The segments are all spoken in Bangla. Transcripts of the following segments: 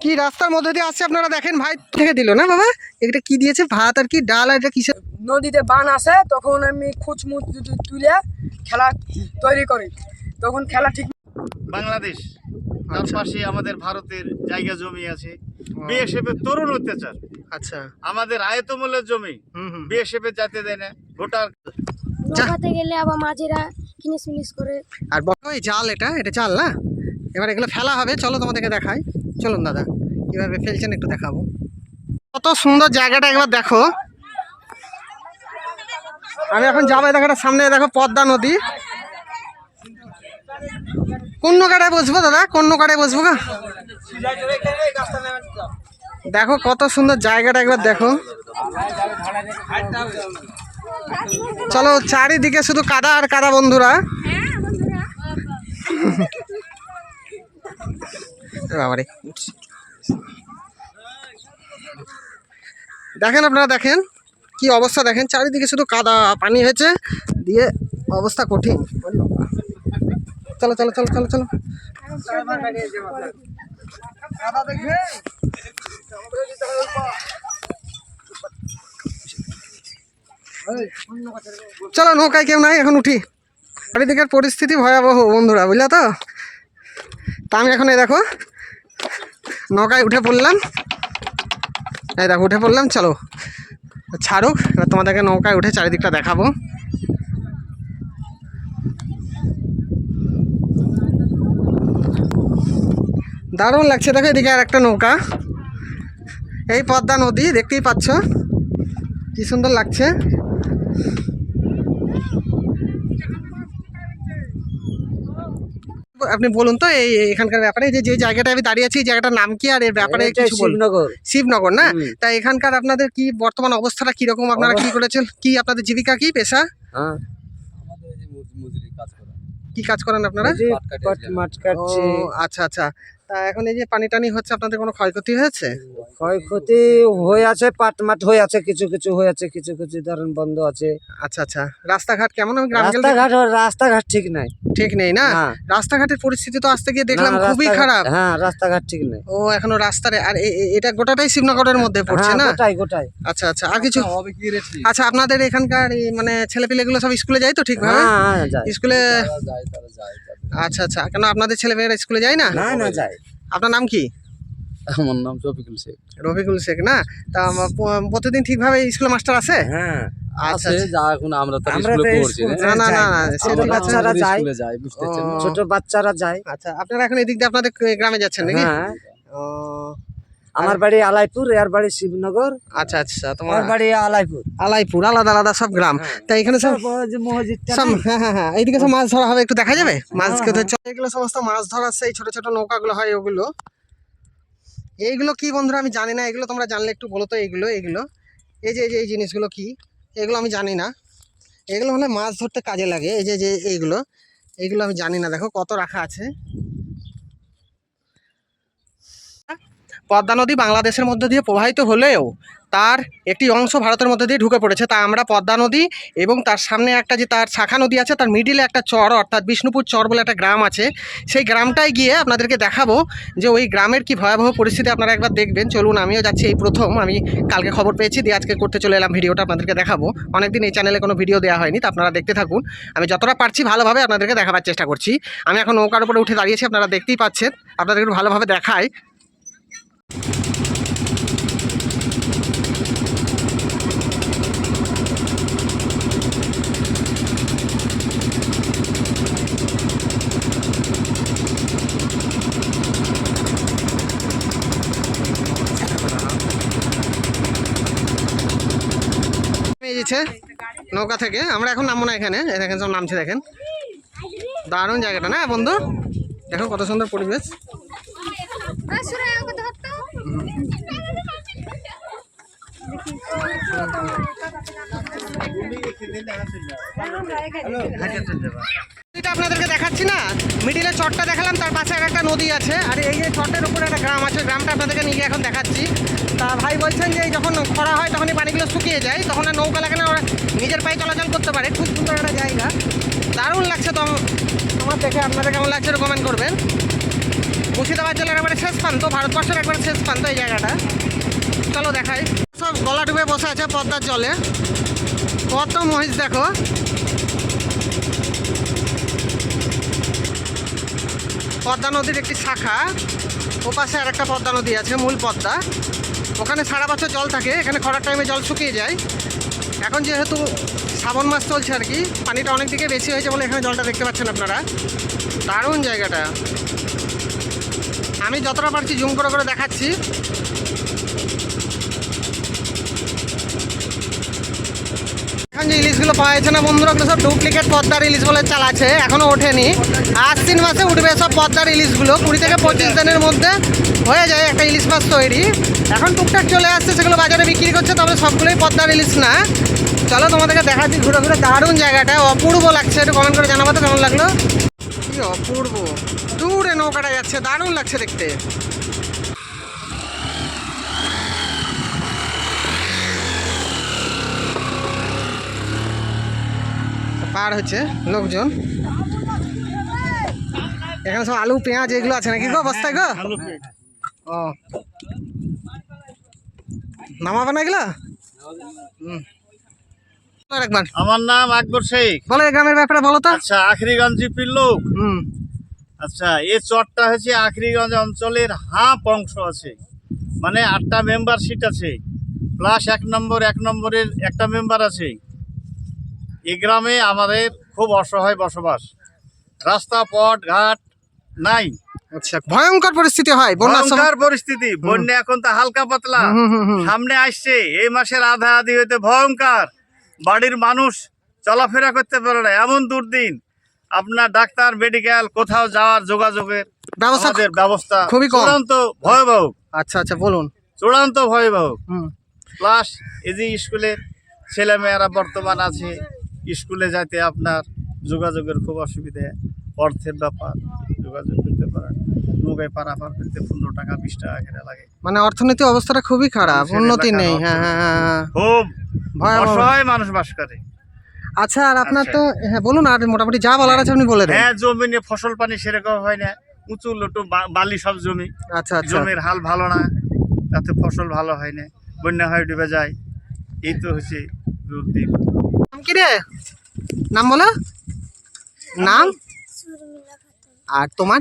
কি রাস্তার মধ্যে দিয়ে আসছে আপনারা দেখেন ভাই থেকে দিল না বাবা? এটা কি দিয়েছে? ভাত আর কি ডাল আর এটা কিসের? নদীতে বান আসে তখন আমি খুচমুচ তুলে খেলা তৈরি করি। তখন খেলা ঠিক বাংলাদেশ তার পাশে আমাদের ভারতের জায়গা জমি আছে। বিএসএফ এর তরুণ অত্যাচার। আচ্ছা। আমাদের আয়তমূল্যের জমি। হুম হুম বিএসএফ এর যাতে দেয় না ভোটার নৌকাতে গেলে আবার মাঝিরা কিনিস মিনিস করে। আর বড় ওই জাল এটা এটা জাল না? এবার এগুলো ফেলা হবে চলো তোমাদেরকে দেখাই। চলুন দাদা কীভাবে ফেলছেন একটু দেখাবো। কত সুন্দর জায়গাটা একবার দেখো। আমি এখন যাব এই দেখো এটা সামনে দেখো পদ্মা নদী। কোন নৌকাটায় বসবো দাদা? কোন নৌকাটায় বসবো গা? দেখো কত সুন্দর জায়গাটা একবার দেখো। চলো চারিদিকে শুধু কাদা আর কাদা বন্ধুরা। এ বাবারে। দেখেন আপনারা, দেখেন কি অবস্থা, দেখেন চারিদিকে শুধু কাদা, পানি হয়েছে, দিয়ে অবস্থা কঠিন। চলো চলো চলো চলো চলো। চলো, নৌকায় কেউ নাই, এখন উঠি। চারিদিকের পরিস্থিতি ভয়াবহ, বন্ধুরা, বুঝলা তো? তা আমি এখন এই দেখো, নৌকায় উঠে পড়লাম। এই দেখো, উঠে পড়লাম, চলো। ছাড়ুক এবার তোমাদেরকে নৌকায় উঠে চারিদিকটা দেখাবো। দারুণ লাগছে, দেখো এদিকে আর একটা নৌকা। এই পদ্মা নদী, দেখতেই পাচ্ছ। কি সুন্দর লাগছে। আপনি বলুন তো এই এখানকার ব্যাপারে যে যে জায়গাটা আমি দাঁড়িয়ে আছি এই জায়গাটার নাম কি আর এর ব্যাপারে কিছু বলুন। শিবনগর। শিবনগর না? তা এখানকার আপনাদের কি বর্তমান অবস্থাটা কীরকম? আপনারা কি করেছেন? কি আপনাদের জীবিকা কি পেশা? হ্যাঁ। কি কাজ করেন আপনারা? আচ্ছা আচ্ছা। তা এখন এই যে পানি টানি হচ্ছে আপনাদের কোনো ক্ষয়ক্ষতি হয়েছে? ক্ষয়ক্ষতি হয়ে আছে পাট মাট হয়ে আছে কিছু কিছু হয়ে আছে কিছু কিছু ধরেন বন্ধ আছে। আচ্ছা আচ্ছা। রাস্তাঘাট কেমন? রাস্তাঘাট রাস্তাঘাট ঠিক নাই। ঠিক নেই না? হ্যাঁ। রাস্তাঘাটের পরিস্থিতি তো আসতে গিয়ে দেখলাম খুবই খারাপ। হ্যাঁ রাস্তাঘাট ঠিক নাই। ও এখনও রাস্তার আর এটা গোটাটাই শিবনগরের মধ্যে পড়ছে হ্যাঁ না? গোটাই গোটাই। আচ্ছা আচ্ছা। আর কিছু? আচ্ছা আপনাদের এখানকার মানে ছেলেপিলেগুলো সব স্কুলে যায় তো ঠিকভাবে? হ্যাঁ হ্যাঁ যায়। স্কুলে আচ্ছা আচ্ছা। কেন আপনাদের ছেলেমেয়েরা স্কুলে যায় না? না না যায়। আপনার নাম কি? আমার নাম রফিকুল শেখ। রফিকুল শেখ না? তা প্রতিদিন ঠিকভাবে স্কুলে মাস্টার আছে? হ্যাঁ। আচ্ছা আছে যা এখন আমরা তো স্কুলে পড়ছি না না না না আছে বাচ্চারা যায়। বুঝতে পারছেন? ও, ছোট বাচ্চারা যায়। আচ্ছা আপনারা এখন এদিক দিয়ে আপনাদের গ্রামে যাচ্ছেন নাকি? হ্যাঁ। ও, আমার বাড়ি আলাইপুর এর বাড়ি শিবনগর। আচ্ছা আচ্ছা তোমার বাড়ি আলাইপুর। আলাইপুর আলাদা আলাদা সব গ্রাম। তা এখানে সব হ্যাঁ হ্যাঁ হ্যাঁ এইদিকে সব মাছ ধরা হবে একটু দেখা যাবে? মাছ কেটে এগুলো সমস্ত মাছ ধরার সেই ছোট ছোট নৌকাগুলো হয় ওগুলো। এইগুলো কি বন্ধুরা আমি জানি না এগুলো তোমরা জানলে একটু বলো তো এইগুলো এইগুলো। এই যে এই যে এই জিনিসগুলো কি? এগুলো আমি জানি না। এগুলো হলে মাছ ধরতে কাজে লাগে এই যে যে এইগুলো। এইগুলো আমি জানি না দেখো কত রাখা আছে। পদ্মা নদী বাংলাদেশের মধ্য দিয়ে প্রবাহিত হলেও তার একটি অংশ ভারতের মধ্যে দিয়ে ঢুকে পড়েছে। তা আমরা পদ্মা নদী এবং তার সামনে একটা যে তার শাখা নদী আছে, তার মিডিলে একটা চর, অর্থাৎ বিষ্ণুপুর চর বলে একটা গ্রাম আছে। সেই গ্রামটায় গিয়ে আপনাদেরকে দেখাবো যে ওই গ্রামের কি ভয়াবহ পরিস্থিতি আপনারা একবার দেখবেন। চলুন, আমিও যাচ্ছি এই প্রথম। আমি কালকে খবর পেয়েছি দিয়ে আজকে করতে চলে এলাম ভিডিওটা আপনাদেরকে দেখাবো। অনেকদিন এই চ্যানেলে কোনো ভিডিও দেওয়া হয়নি, তা আপনারা দেখতে থাকুন। আমি যতটা পারছি ভালোভাবে আপনাদেরকে দেখাবার চেষ্টা করছি। আমি এখন নৌকার উপরে উঠে দাঁড়িয়েছি, আপনারা দেখতেই পাচ্ছেন। আপনাদের একটু ভালোভাবে দেখায় নৌকা থেকে, আমরা এখন নামবো না এখানে। দেখেন সব নামছে, দেখেন। দারুণ জায়গাটা, না বন্ধু? দেখো কত সুন্দর পরিবেশ। এটা আপনাদেরকে দেখাচ্ছি না। মিডিলে চটটা দেখালাম, তার পাশে আর একটা নদী আছে। আর এই যে চটের উপরে একটা গ্রাম আছে, গ্রামটা আপনাদেরকে নিয়ে এখন দেখাচ্ছি। তা ভাই বলছেন যে যখন খরা হয় তখন এই পানিগুলো শুকিয়ে যায়। তখন আর নৌকা লাগে না, ওরা নিজের পায়ে চলাচল করতে পারে। খুব সুন্দর একটা জায়গা। দারুণ লাগছে তো। আমার দেখে আপনাদের কেমন লাগছে কমেন্ট করবেন। মুর্শিদাবাদ জেলার একবারে শেষ প্রান্ত, ভারতবর্ষের একবারে শেষ প্রান্ত এই জায়গাটা। চলো দেখাই। গলা ডুবে বসে আছে পদ্মার জলে। কত মহিষ দেখো। পদ্মা নদীর একটি শাখা। ওপাশে আর একটা পদ্মা নদী আছে, মূল পদ্মা। ওখানে সারা বছর জল থাকে, এখানে খরার টাইমে জল শুকিয়ে যায়। এখন যেহেতু শ্রাবণ মাস চলছে আর কি, পানিটা অনেক দিকে বেশি হয়েছে বলে এখানে জলটা দেখতে পাচ্ছেন আপনারা। দারুণ জায়গাটা। আমি যতটা পারছি জুম করে করে দেখাচ্ছি। যে ইলিশগুলো পাওয়া যাচ্ছে না বন্ধুরা সব ডুপ্লিকেট পদ্মার ইলিশ বলে চালাচ্ছে এখনও ওঠেনি। আশ্বিন মাসে উঠবে সব পদ্মার ইলিশগুলো কুড়ি থেকে পঁচিশ দিনের মধ্যে হয়ে যায় একটা ইলিশ মাছ তৈরি। এখন টুকটাক চলে আসছে, সেগুলো বাজারে বিক্রি করছে, তবে সবগুলোই পদ্মার ইলিশ না। চলো তোমাদেরকে দেখাচ্ছি ঘুরে ঘুরে, দারুণ জায়গাটা, অপূর্ব লাগছে, একটু কমেন্ট করে জানাব তো কেমন লাগল? কি অপূর্ব। দূরে নৌকাটা যাচ্ছে, দারুণ লাগছে দেখতে। পার হচ্ছে লোকজন। এখানে সব আলু পেঁয়াজ এগুলো আছে নাকি গো বস্তায় গো? ও। নামাবে না এগুলো? হুম। আমার নাম আকবর শেখ। বলো গ্রামের ব্যাপারে বলো তো। আচ্ছা আখরিগঞ্জ জিপির লোক। হুম। আচ্ছা এই চরটা হচ্ছে আখরিগঞ্জ অঞ্চলের হাফ অংশ আছে। মানে আটটা মেম্বার সিট আছে। প্লাস এক নম্বর এক নম্বরের একটা মেম্বার আছে। এই গ্রামে আমাদের খুব অসহায় বসবাস। রাস্তা পথ ঘাট নাই। আচ্ছা ভয়ঙ্কর পরিস্থিতি হয় ভয়ঙ্কর পরিস্থিতি। বন্যা এখন তো হালকা পাতলা। সামনে আসছে এই মাসের আধা আধি হইতে ভয়ঙ্কর। বাড়ির মানুষ চলাফেরা করতে পারে না এমন দুর্দিন। আপনার ডাক্তার মেডিকেল কোথাও যাওয়ার যোগাযোগের ব্যবস্থা ব্যবস্থা খুবই চূড়ান্ত ভয়াবহ। আচ্ছা আচ্ছা বলুন। চূড়ান্ত ভয়াবহ। হুম। প্লাস এই যে স্কুলের ছেলেমেয়েরা বর্তমান আছে স্কুলে যাইতে আপনার যোগাযোগের খুব অসুবিধে অর্থের ব্যাপার যোগাযোগ করতে পারেন। নৌকায় পারাপার করতে পনেরো টাকা বিশ টাকা করে লাগে। মানে অর্থনৈতিক অবস্থাটা খুবই খারাপ উন্নতি নেই হ্যাঁ হ্যাঁ হ্যাঁ, হ্যাঁ। খুব অসহায় মানুষ বাস করে। আচ্ছা আর আপনার আচ্ছা। তো হ্যাঁ বলুন আর মোটামুটি যা বলার আছে আপনি বলে দেন। হ্যাঁ জমি নিয়ে ফসল পানি সেরকম হয় না। উঁচু লটু বালি সব জমি। আচ্ছা আচ্ছা। জমির হাল ভালো না তাতে ফসল ভালো হয় না। বন্যা হয়ে ডুবে যায়। এই তো হচ্ছে দুর্দিন। কি রে? নাম বলো। নাম? আর তোমার?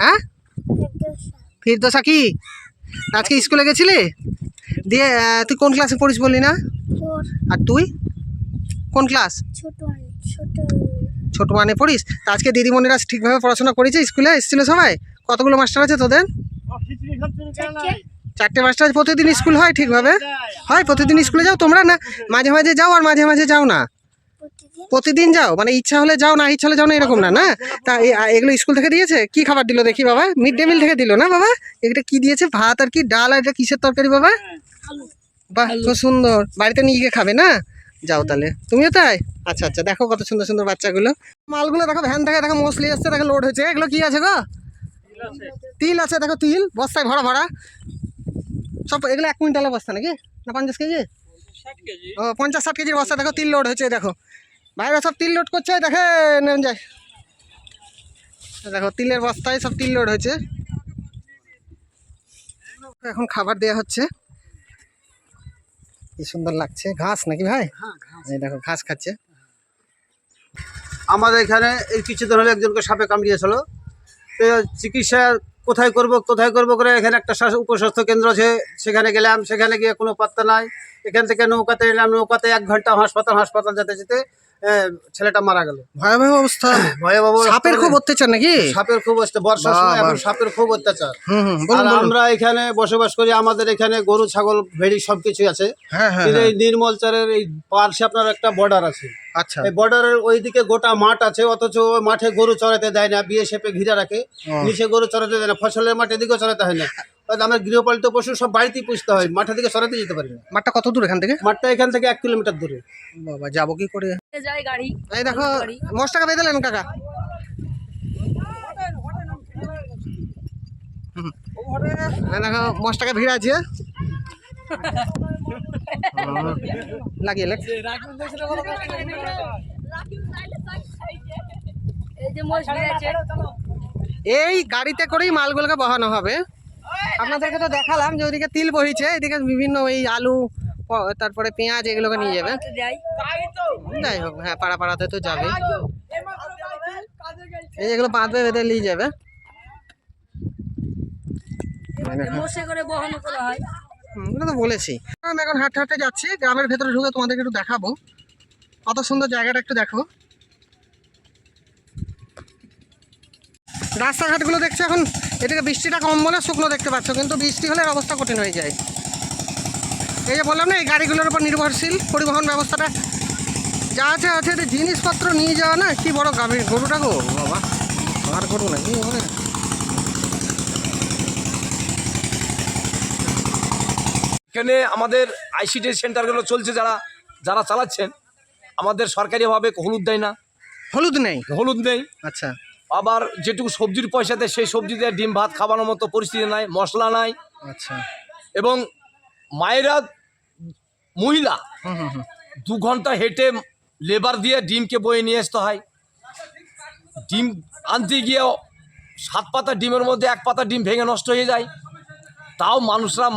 হ্যাঁ? ফিরদোসা। কি? আজকে স্কুলে গেছিলি? দিয়ে তুই কোন ক্লাসে পড়িস বললি না? আর তুই? কোন ক্লাস? ছোট ছোট ছোট মানে পড়িস? তা আজকে দিদিমণিরা ঠিকভাবে পড়াশোনা করেছে স্কুলে? এসেছিল সবাই? কতগুলো মাস্টার আছে তোদের? চারটে পাঁচটা প্রতিদিন স্কুল হয় ঠিকভাবে? হয় প্রতিদিন স্কুলে যাও তোমরা না? মাঝে মাঝে যাও আর মাঝে মাঝে যাও না? প্রতিদিন? প্রতিদিন যাও মানে ইচ্ছা হলে যাও না ইচ্ছা হলে যাও না এরকম না না? তা এগুলো স্কুল থেকে দিয়েছে? কি খাবার দিল দেখি বাবা? মিড ডে মিল থেকে দিল না বাবা? এটা কি দিয়েছে? ভাত আর কি ডাল আর এটা কিসের তরকারি বাবা? বাহ খুব সুন্দর। বাড়িতে নিয়ে গিয়ে খাবে না? যাও তাহলে। তুমিও তাই? আচ্ছা আচ্ছা দেখো কত সুন্দর সুন্দর বাচ্চাগুলো। মালগুলো দেখো ভ্যান থেকে দেখো মোসলি আসছে দেখো লোড হয়েছে এগুলো কি আছে গো? তিল আছে দেখো তিল। বস্তায় ভরা ভরা। সব এগুলো এক কুইন্টালের বস্তা নাকি? না পঞ্চাশ কেজি? ও পঞ্চাশ ষাট কেজির বস্তা দেখো তিল লোড হয়েছে দেখো। ভাইরা সব তিল লোড করছে দেখে নেন যায় দেখো তিলের বস্তায় সব তিল লোড হয়েছে। এখন খাবার দেয়া হচ্ছে। কি সুন্দর লাগছে। ঘাস নাকি ভাই? এই দেখো ঘাস খাচ্ছে। আমাদের এখানে এই কিছুদিন হলে একজনকে সাপে কামড়িয়েছিল। তো চিকিৎসা কোথায় করব কোথায় করব করে এখানে একটা উপস্বাস্থ্য কেন্দ্র আছে, সেখানে গেলাম, সেখানে গিয়ে কোনো পাত্তা নাই। এখান থেকে নৌকাতে এলাম, নৌকাতে এক ঘণ্টা হাসপাতাল হাসপাতাল যেতে যেতে ছেলেটা মারা গেল। ভয়াবহ অবস্থা। ভয়াবহ সাপের খুব অত্যাচার নাকি? সাপের খুব অত্যাচার বর্ষার সময় এখন সাপের খুব অত্যাচার। হুম হুম আর আমরা এখানে বসবাস করি আমাদের এখানে গরু ছাগল ভেড়ি সবকিছু আছে। হ্যাঁ হ্যাঁ কিন্তু হ্যাঁ। এই নির্মলচারের এই পার্শ্বে আপনার একটা বর্ডার আছে। আচ্ছা। এই বর্ডারের ওইদিকে গোটা মাঠ আছে অথচ মাঠে গরু চড়াতে দেয় না বিয়ে শেপে ঘিরে রাখে। নিচে গরু চড়াতে দেয় না ফসলের মাঠে দিকেও চড়াতে হয় না। আমার গৃহপালিত পশু সব বাড়িতেই পুষতে হয় মাঠের দিকে চড়াতে যেতে পারি না। মাঠটা কত দূর এখান থেকে? মাঠটা এখান থেকে এক কিলোমিটার দূরে। বাবা যাব কি করে? যায় গাড়ি এই দেখো টাকা বেঁধেলেন কাকা। দেখো টাকা ভিড় আছে। লাগিয়ে লেখ। এই যে মোষ আছে এই গাড়িতে করেই মালগুলোকে বহানো হবে। আপনাদেরকে তো দেখালাম যে ওইদিকে তিল বহিছে এদিকে বিভিন্ন এই আলু তারপরে পেঁয়াজ এগুলোকে নিয়ে যাবে। যাই। হোক হ্যাঁ পাড়া পাড়াতে তো যাবে। এই যেগুলো বাঁধবে বেঁধে নিয়ে যাবে। ওটা তো বলেছি। আমি এখন হাঁটতে হাঁটতে যাচ্ছি গ্রামের ভেতরে ঢুকে তোমাদেরকে একটু দেখাবো। কত সুন্দর জায়গাটা একটু দেখো। রাস্তাঘাটগুলো দেখছ এখন? এদিকে বৃষ্টিটা কম বলে শুকনো দেখতে পাচ্ছ কিন্তু বৃষ্টি হলে অবস্থা কঠিন হয়ে যায়। এই যে বললাম না এই গাড়িগুলোর উপর নির্ভরশীল পরিবহন ব্যবস্থাটা যা আছে আছে জিনিসপত্র নিয়ে যাওয়া না কি বড় গাভী গরুটা গো বাবা। আর গরু না কি হবে? এখানে আমাদের আইসিটি সেন্টারগুলো চলছে যারা যারা চালাচ্ছেন আমাদের সরকারিভাবে হলুদ দেয় না। হলুদ নেই? হলুদ নেই। আচ্ছা। আবার যেটুকু সবজির পয়সা দেয় সেই সবজি দিয়ে ডিম ভাত খাওয়ানোর মতো পরিস্থিতি নাই মশলা নাই। আচ্ছা। এবং মায়েরা মহিলা। দু ঘণ্টা হেঁটে লেবার দিয়ে ডিমকে বয়ে নিয়ে আসতে হয়। ডিম আনতে গিয়েও সাত পাতা ডিমের মধ্যে এক পাতা ডিম ভেঙে নষ্ট হয়ে যায়। তাও মানুষরা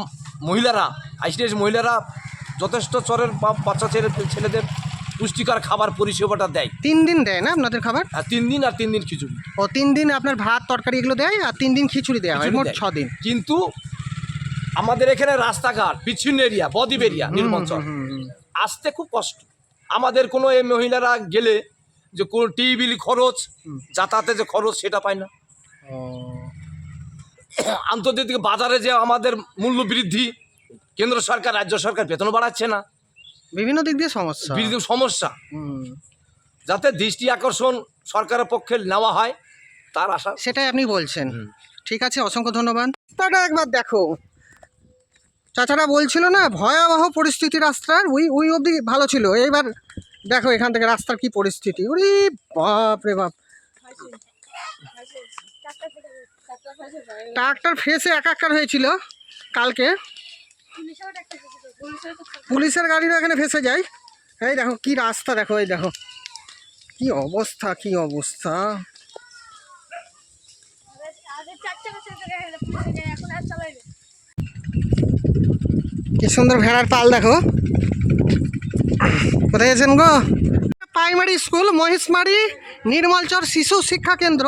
মহিলারা আইসিডিএস মহিলারা যথেষ্ট চরের বাচ্চা ছেলে ছেলেদের পুষ্টিকর খাবার পরিষেবাটা দেয়। তিন দিন দেয় না আপনাদের খাবার? আর তিন দিন আর তিন দিন খিচুড়ি। ও তিন দিন আপনার ভাত তরকারি এগুলো দেয় আর তিন দিন খিচুড়ি দেওয়া হয় খিচুড়ি মোট দেয়। ছ দিন কিন্তু আমাদের এখানে রাস্তাঘাট বিচ্ছিন্ন এরিয়া বদ্বীপ এরিয়া নির্বাচন আসতে খুব কষ্ট। আমাদের কোনো এই মহিলারা গেলে যে কোন টিভি বিল খরচ যাতায়াতে যে খরচ সেটা পায় না। আন্তর্জাতিক বাজারে যে আমাদের মূল্য বৃদ্ধি কেন্দ্র সরকার রাজ্য সরকার বেতন বাড়াচ্ছে না। বিভিন্ন দিক দিয়ে সমস্যা। বৃদ্ধি সমস্যা। যাতে দৃষ্টি আকর্ষণ সরকারের পক্ষে নেওয়া হয় তার আশা সেটাই আপনি বলছেন। ঠিক আছে অসংখ্য ধন্যবাদ। তাটা একবার দেখো। চাচারা বলছিল না, ভয়াবহ পরিস্থিতি রাস্তার। ওই ওই অবধি ভালো ছিল। এইবার দেখো এখান থেকে রাস্তার কি পরিস্থিতি। ওরে বাপ রে বাপ। ট্রাক্টর ফেসে একাকার হয়েছিল কালকে। পুলিশের গাড়িও এখানে ফেসে যায়। এই দেখো কি রাস্তা, দেখো, এই দেখো। কি অবস্থা কি অবস্থা। কি সুন্দর ভেড়ার পাল দেখো। কোথায় আছেন গো? প্রাইমারি স্কুল মহিষমারি নির্মলচর শিশু শিক্ষা কেন্দ্র।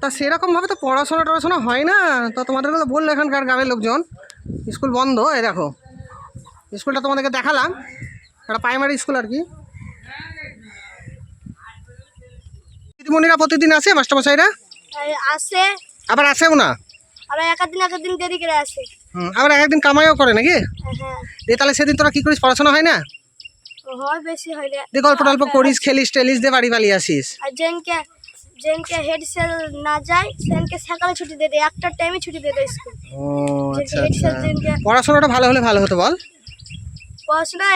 তা সেরকমভাবে তো পড়াশোনা টড়াশোনা হয় না। তো তোমাদেরকে তো বলল এখানকার গ্রামের লোকজন। স্কুল বন্ধ এই দেখো। স্কুলটা তোমাদেরকে দেখালাম। একটা প্রাইমারি স্কুল আর কি। দিদিমণিরা প্রতিদিন আসে মাস্টারমশাইরা? আসে। আবার আসেও না? আর একদিন একদিন দেরি করে আসে। হুম, আবার একদিন কামাইও করে নাকি? হ্যাঁ। দিয়ে তাহলে সেদিন তোরা কি করিস? পড়াশোনা হয় না? হয় দিয়ে গল্প টল্প করিস খেলিস টেলিস দিয়ে বাড়ি পালিয়ে আসিস। হেড স্যার না যায় সেনকে সকালে ছুটি দিয়ে দেয় একটা টাইমে ছুটি দিয়ে দেয় স্কুল। ও আচ্ছা আচ্ছা। পড়াশোনাটা ভালো হলে ভালো হতো বল। পড়াশোনা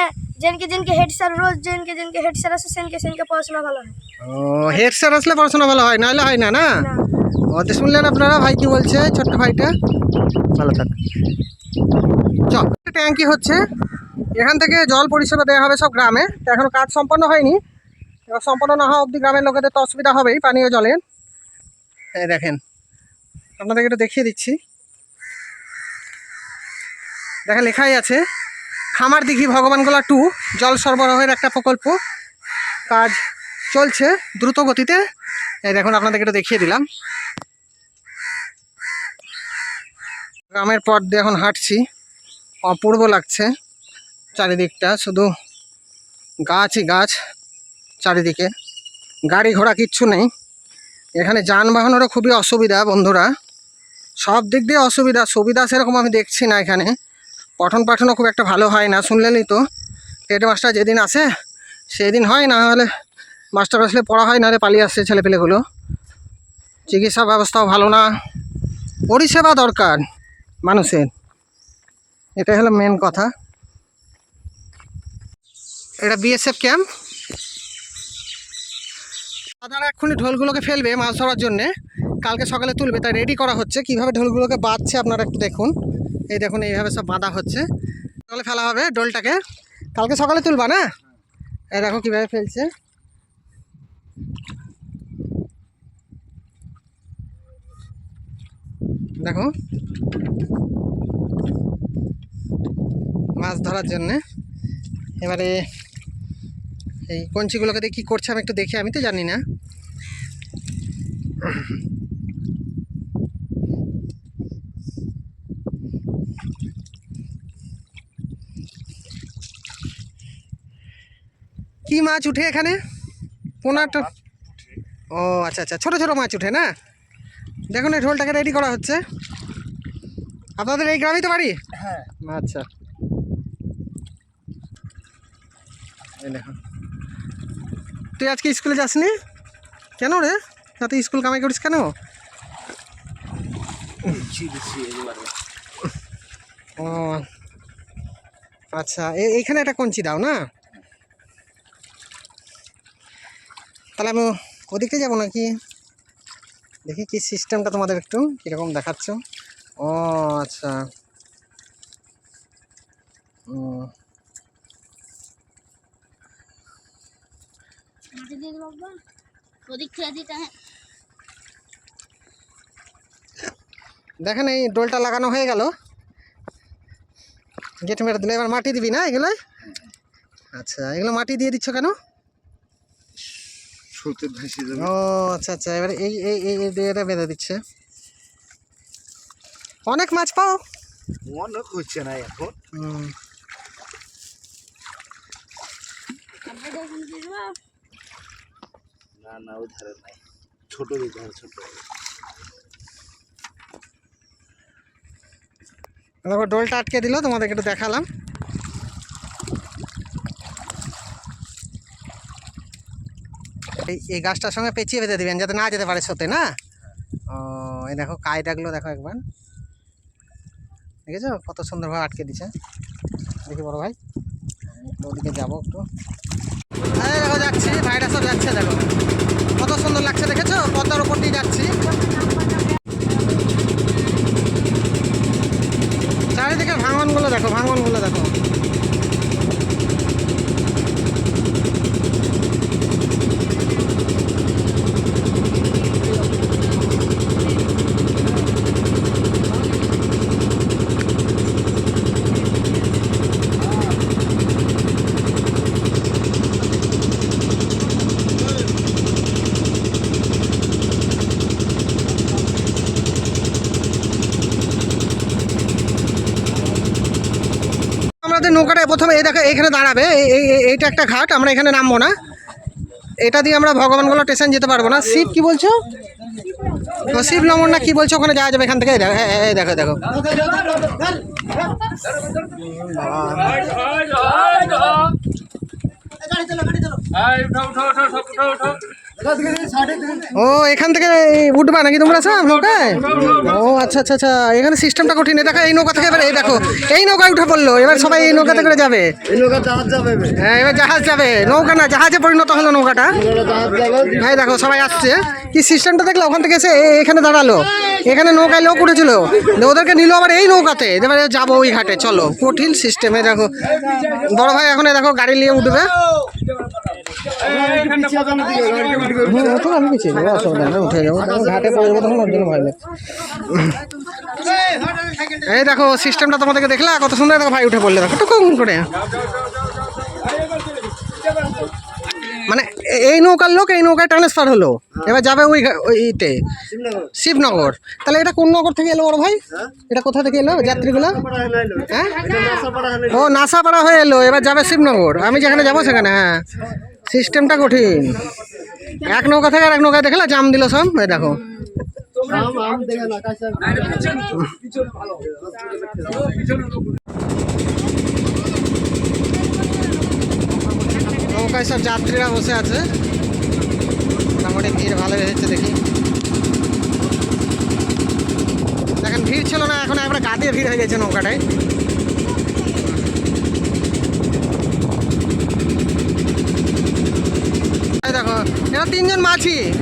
হেড স্যার রোজ যেনকে হেড স্যার আসে সেনকে সেনকে পড়াশোনা ভালো হয়। ও হেড স্যার আসলে পড়াশোনা ভালো হয় নাহলে হয় না না? না। ওতে শুনলেন আপনারা? ভাই কি বলছে? ছোট্ট ভাইটা? ভালো থাক। ট্যাঙ্কি হচ্ছে। এখান থেকে জল পরিষেবা দেওয়া হবে সব গ্রামে। তো এখনও কাজ সম্পন্ন হয়নি। এবার সম্পন্ন না হওয়া অবধি গ্রামের লোকেদের তো অসুবিধা হবেই পানীয় জলের। দেখেন। আপনাদেরকে একটু দেখিয়ে দিচ্ছি। দেখেন, লেখাই আছে, খামার দিঘি ভগবানগোলা টু, জল সরবরাহের একটা প্রকল্প। কাজ চলছে দ্রুত গতিতে এই দেখুন, আপনাদেরকে একটু দেখিয়ে দিলাম। গ্রামের পথ দিয়ে এখন হাঁটছি। অপূর্ব লাগছে চারিদিকটা, শুধু গাছই গাছ চারিদিকে। গাড়ি ঘোড়া কিচ্ছু নেই। এখানে যানবাহনেরও খুবই অসুবিধা বন্ধুরা। সব দিক দিয়ে অসুবিধা, সুবিধা সেরকম আমি দেখছি না এখানে। পঠন পাঠনও খুব একটা ভালো হয় না, শুনলেনই তো। হেডমাস্টার যেদিন আসে, সেদিন হয় না হলে মাস্টার আসলে পড়া হয় না রে, পালিয়ে আসছে ছেলেপেলেগুলো। চিকিৎসা ব্যবস্থাও ভালো না। পরিষেবা দরকার মানুষের। এটাই হলো মেন কথা। এটা বিএসএফ ক্যাম্প দাদারা এক্ষুনি ঢোলগুলোকে ফেলবে মাছ ধরার জন্যে। কালকে সকালে তুলবে, তাই রেডি করা হচ্ছে। কীভাবে ঢোলগুলোকে বাঁধছে আপনারা একটু দেখুন। এই দেখুন, এইভাবে সব বাঁধা হচ্ছে। সকালে ফেলা হবে ডোলটাকে কালকে সকালে তুলবা না? এই দেখো কীভাবে ফেলছে। দেখো। মাছ ধরার জন্যে। এবারে এই কঞ্চিগুলোকে দিয়ে কী করছে আমি একটু দেখি, আমি তো জানি না। কি মাছ উঠে এখানে? পোনাটা ও আচ্ছা আচ্ছা। ছোটো ছোটো মাছ উঠে না? দেখুন এই ঢোলটাকে রেডি করা হচ্ছে। আপনাদের এই গ্রামেই তো বাড়ি? হ্যাঁ। আচ্ছা। এই তুই আজকে স্কুলে যাসনি? কেন রে? না তুই স্কুল কামাই করিস কেন? ও আচ্ছা। এইখানে একটা কঞ্চি দাও না? তাহলে আমি ওদিকে যাব নাকি? দেখি কি সিস্টেমটা তোমাদের একটু কীরকম দেখাচ্ছ। ও আচ্ছা। দেখেন এই ডোলটা লাগানো হয়ে গেল। গেট মেরে দিলে। এবার মাটি দিবি না এগুলো? আচ্ছা এগুলো মাটি দিয়ে দিচ্ছ কেন? ও আচ্ছা আচ্ছা এবার এই এই এই এটা বেঁধে দিচ্ছে। অনেক মাছ পাও? মনে হচ্ছে না এখন। না না ওই ধারে নাই। ছোট ছোট দেখো ডোলটা আটকে দিল তোমাদেরকে একটু দেখালাম। এই গাছটার সঙ্গে পেঁচিয়ে বেঁধে দেবেন, যাতে না যেতে পারে সোতে না? ও, এই দেখো কায়দাগুলো দেখো একবার। দেখেছ? কত সুন্দরভাবে আটকে দিছে দেখি বড় ভাই। ওদিকে যাব একটু। দেখো, যাচ্ছি ভাইরা সব যাচ্ছে, দেখো। কত সুন্দর লাগছে, দেখেছ? পদ্মার উপর দিয়ে যাচ্ছি চারিদিকে ভাঙনগুলো দেখো ভাঙনগুলো দেখো আমাদের নৌকাটা প্রথমে এই দেখো এখানে দাঁড়াবে। এই- এই এই- এইটা একটা ঘাট আমরা এখানে নামবো না। এটা দিয়ে আমরা ভগবানগুলো স্টেশন যেতে পারব না। শিব কি বলছো? তো শিব নমন না কি বলছো? ওখানে যাওয়া যাবে এখান থেকে। এই দেখো এই দেখো দেখো। ও এখান থেকে উঠবা নাকি তোমরা সব নৌকায়? ও আচ্ছা আচ্ছা আচ্ছা এখানে সিস্টেমটা কঠিন। দেখো এই নৌকা থেকে এবার এই দেখো এই নৌকায় উঠে পড়ল। এবার সবাই এই নৌকাতে করে যাবে। হ্যাঁ এবার জাহাজ যাবে। নৌকা না জাহাজে পরিণত হলো নৌকাটা। এই দেখো সবাই আসছে। কি সিস্টেমটা দেখল? ওখান থেকে এসে এখানে দাঁড়াল। এখানে নৌকায় লোক উঠেছিল। ওদেরকে নিল আবার এই নৌকাতে। এবারে যাব ওই ঘাটে। চলো কঠিন সিস্টেমে দেখো। বড় ভাই এখন দেখো গাড়ি নিয়ে উঠবে। এই দেখো সিস্টেমটা তোমাদেরকে দেখলা? কত সুন্দর দেখো ভাই উঠে পড়লে দেখো। টুকুন করে। মানে এই নৌকার লোক, এই নৌকায় ট্রান্সফার হলো। এবার যাবে ওই ঘা- ওই ইতে, শিবনগর। তাহলে এটা কোন নগর থেকে এলো বড় ভাই? এটা কোথা থেকে এলো, যাত্রীগুলো? হ্যাঁ? ও, নাসাপাড়া হয়ে এলো। এবার যাবে শিবনগর। আমি যেখানে যাব সেখানে হ্যাঁ। সিস্টেমটা কঠিন। এক নৌকা থেকে আর এক নৌকা দেখলে জাম দিল সব দেখো। নৌকায় সব যাত্রীরা বসে আছে। মোটামুটি ভিড় ভালো হয়েছে দেখি। দেখেন, ভিড় ছিল না, এখন একবার গা দিয়ে ভিড় হয়ে গেছে নৌকাটায় এই দেখো এরা তিনজন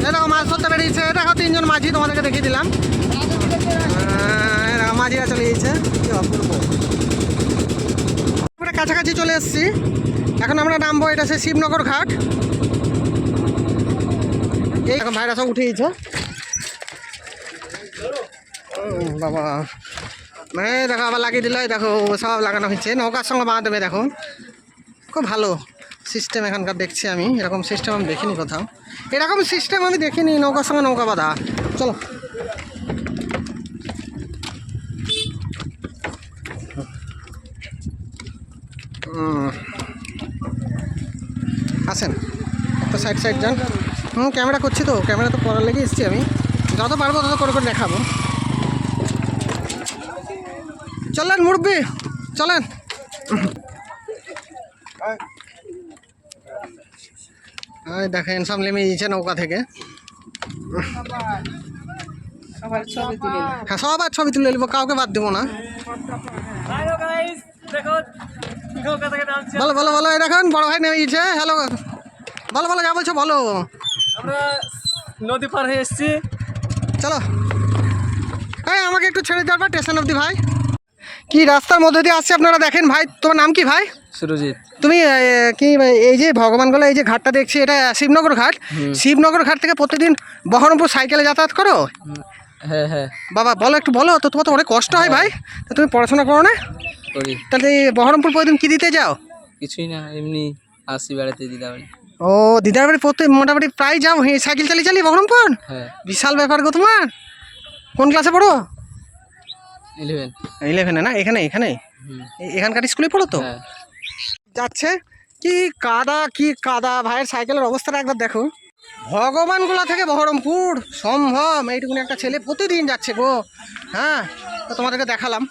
এই দেখো মাছ ধরতে বেরিয়েছে। দেখো, তিনজন মাঝি তোমাদেরকে দেখিয়ে দিলাম। দেখো মাঝিরা চলে অপূর্ব। আমরা কাছাকাছি চলে এসেছি। এখন আমরা নামবো, এটা হচ্ছে শিবনগর ঘাট। এই এখন ভাইরা সব উঠে গেছে বাবা। মানে দেখো, আবার লাগিয়ে দিল। দেখো, সব লাগানো হচ্ছে নৌকার সঙ্গে বাঁধবে, দেখো। খুব ভালো। সিস্টেম এখানকার দেখছি আমি। এরকম সিস্টেম আমি দেখিনি কোথাও। এরকম সিস্টেম আমি দেখিনি নৌকার সঙ্গে নৌকা বাঁধা। চলো। আসেন। একটা সাইড সাইড যান। হুম ক্যামেরা করছি তো। ক্যামেরা তো করার লেগে এসেছি আমি। যত পারব তত করে করে দেখাবো। চলেন মুরব্বি, চলেন। দেখেন সব নেমে গিয়েছে নৌকা থেকে। হ্যাঁ সবার ছবি তুলে নেব কাউকে বাদ দেবো না। বলো বলো বলো এই দেখুন বড় ভাই নেমে গিয়েছে হ্যালো। বলো বলো যা বলছো বলো। আমরা নদী পার হয়ে এসেছি। চলো। এই আমাকে একটু ছেড়ে দেওয়ার পর স্টেশন অবধি ভাই। কি রাস্তার মধ্যে দিয়ে আসছে আপনারা দেখেন ভাই? তোমার নাম কি ভাই? সুরজিৎ। তুমি কি এই যে ভগবানগোলা এই যে ঘাটটা দেখছি এটা শিবনগর ঘাট। শিবনগর ঘাট থেকে প্রতিদিন বহরমপুর সাইকেলে যাতায়াত করো? হ্যাঁ হ্যাঁ। বাবা বলো একটু বলো তো তোমার তো অনেক কষ্ট হয় ভাই। তা তুমি পড়াশোনা করো না? করি। তাহলে বহরমপুর প্রতিদিন কী দিতে যাও? কিছুই না এমনি আসি বেড়াতে দিদা বাড়ি ও দিদার বাড়ি প্রতি মোটামুটি প্রায় যাও সাইকেল চালিয়ে চালিয়ে বহরমপুর? হ্যাঁ। বিশাল ব্যাপার গো তোমার। কোন ক্লাসে পড়ো? ইলেভেন ইলেভেনে না এখানে এখানে? এখানকার স্কুলে পড়ো তো? হ্যাঁ। যাচ্ছে। কি কাদা কি কাদা। ভাইয়ের সাইকেলের অবস্থাটা একবার দেখো। ভগবানগুলা থেকে বহরমপুর সম্ভব। এইটুকুনি একটা ছেলে প্রতিদিন যাচ্ছে গো। হ্যাঁ তো তোমাদেরকে দেখালাম।